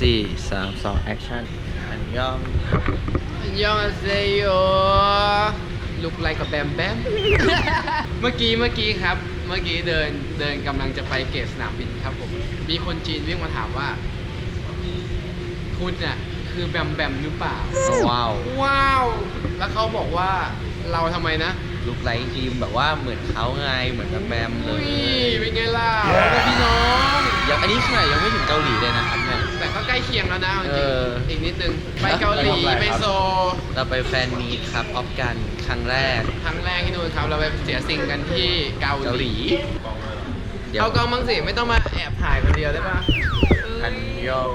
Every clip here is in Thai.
สี่สามสองแอคชั่นอันยองยองอาเซโยลุกไลกับแบมแบม เมื่อกี้เมื่อกี้ครับ เมื่อกี้เดินเดินกำลังจะไปเกตสนามบินครับผม มีคนจีนวิ่งมาถามว่า คุณน่ะคือแบมแบมหรือเปล่า ว้าว ว้าว แล้วเขาบอกว่าเราทำไมนะลุกไลท์ครีมแบบว่าเหมือนเขาไงเหมือนกับแบมเลอุ้ยยเป็นไงล่ะแล้วพี่น้องยังอันนี้ขนาดยังไม่ถึงเกาหลีเลยนะครับเนี่ย แต่ก็ใกล้เคียงแล้วนะเอาจเอริงออีกนิดนึง ไปเกาหลีไปโซลเราไปแฟนมีตครับออฟกันครั้งแรก ครั้งแรกที่นู่นครับ เราไปเสียสิ่งกันที่เกาเกาหหลี ลีเดี๋ยวเอากล้องบ้างสิไม่ต้องมาแอบถ่ายคนเดียวได้ปะอันยอง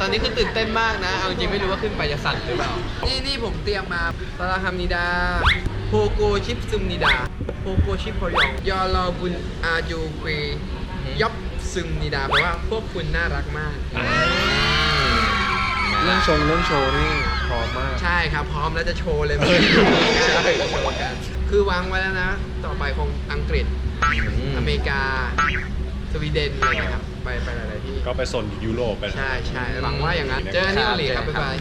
ตอนนี้คือตื่นเต้นมากนะ เอาจริงไม่รู้ว่าขึ้นไปจะสั่นหรือเปล่า นี่นี่ผมเตรียมมาสลาฮัมนิดาโฮโกชิปซึมนิดาโฮโกชิปพยองยอรอบุญอาจูเกยอบ ซึมนิดาแปลว่าพวกคุณน่ารักมาก เรื่องชงเรื่องโชว์นี่พร้อมมาก ใช่ครับ พร้อมแล้วจะโชว์เลยใช่โชว์กันคือวางไว้แล้วนะ ต่อไปคงอังกฤษ อเมริกา สวีเดนอะไรนะครับ ไปไปหลายๆที่ ก็ไปโซนยุโรปไป ใช่ใช่หวังว่าอย่างนั้น เจอกันที่เกาหลีครับบ๊ายบาย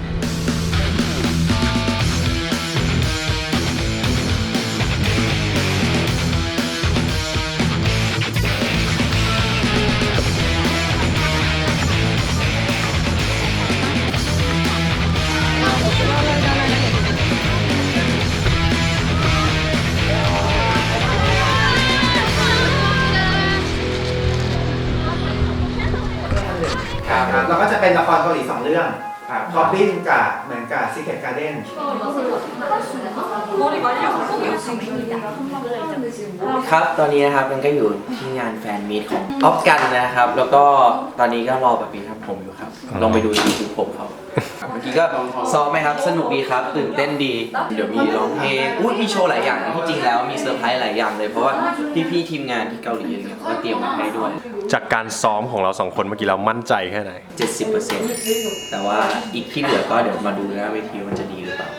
ครับเราก็จะเป็นละครเกาหลีสองเรื่องคอปปิ้นกับเหมือนกับ Secret Garden 머리 많이 아프고 욕심입니다. ครับ ตอนนี้นะครับมันก็อยู่ที่งานแฟนมีตของออฟกันนะครับ แล้วก็ตอนนี้ก็รอแบบนี้ทำผมอยู่ครับ ลองไปดูยูทูบผมเขาเมื่อกี้ก็ซ้อมไหมครับ สนุกดีครับ ตื่นเต้นดี เดี๋ยวมีร้องเพลงอุ้ยมีโชว์หลายอย่างนะที่จริงแล้วมีเซอร์ไพรส์หลายอย่างเลย เพราะว่าพี่ๆทีมงานที่เกาหลีอะไรเงี้ยเขาก็เตรียมมาให้ด้วย จากการซ้อมของเราสองคนเมื่อกี้เรามั่นใจแค่ไหน 70%แต่ว่าอีกที่เหลือก็เดี๋ยวมาดูหน้าเวทีมันจะดีหรือเปล่า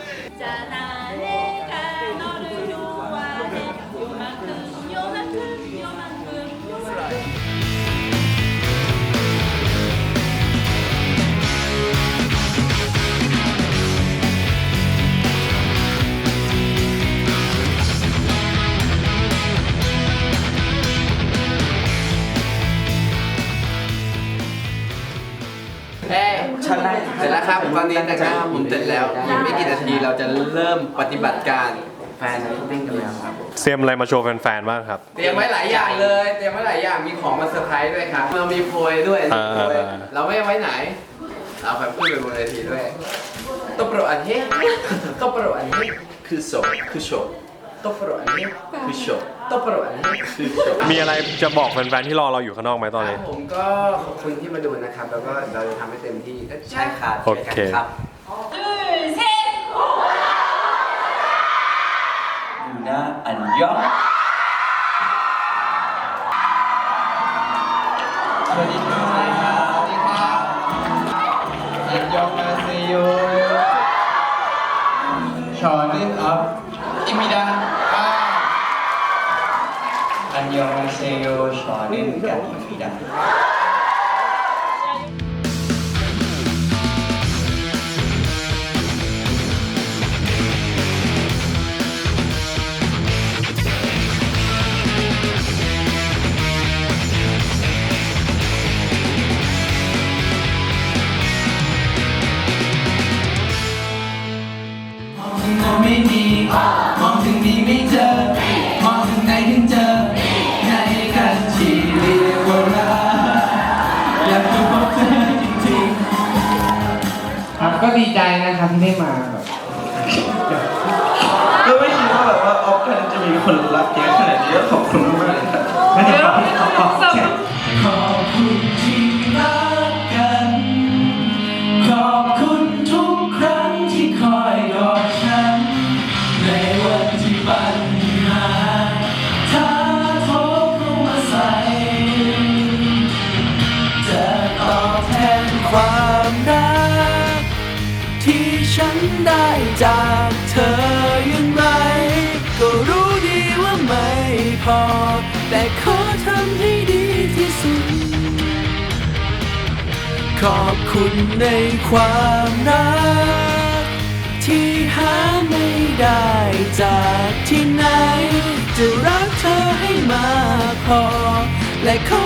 อ้ยเสร็จแล้วครับตอนนี้แต่งหน้าผมเสร็จแล้วอีกไม่กี่นาทีเราจะเริ่มปฏิบัติการแฟนเต้นกันแล้วครับ เตรียมอะไรมาโชว์แฟนๆบ้างครับ เตรียมไว้หลายอย่างเลยเตรียมไว้หลายอย่างมีของมาเซอร์ไพรส์ด้วยครับเรามีโพยด้วยมีโพยอ่าเราไม่เอาไว้ไหน เราไปพูดไปบนเวทีด้วยตบโปรอันเฮตบโปรอันเฮคือโซคือโชว์ ตบโปรอันเฮคือโชว์ตบโปรอันเฮคือโชว์มีอะไรจะบอกแฟนๆที่รอเราอยู่ข้างนอกไหมตอนนี้ ผมก็ขอบคุณที่มาดูนะครับ แล้วก็เราจะทำให้เต็มที่ใช่ครับโอเคจกันครับ 둘, 셋! ดูนะอันยองสวัสดีครับสวัสดีค อันยองอาเซ ดีใจนะคะที่ได้มาแบบก็ไม่คิดว่าแบบว่าออฟกันจะมีคนรักเยอะขนาดนี้ขอบคุณมากเลยครับงั้นเดี๋ยวขอขอขอขอบ จากเธอยังไงก็รู้ดีว่าไม่พอ แต่ขอทำให้ดีที่สุด ขอบคุณในความรัก ที่หาไม่ได้จากที่ไหน จะรักเธอให้มากพอ และขอ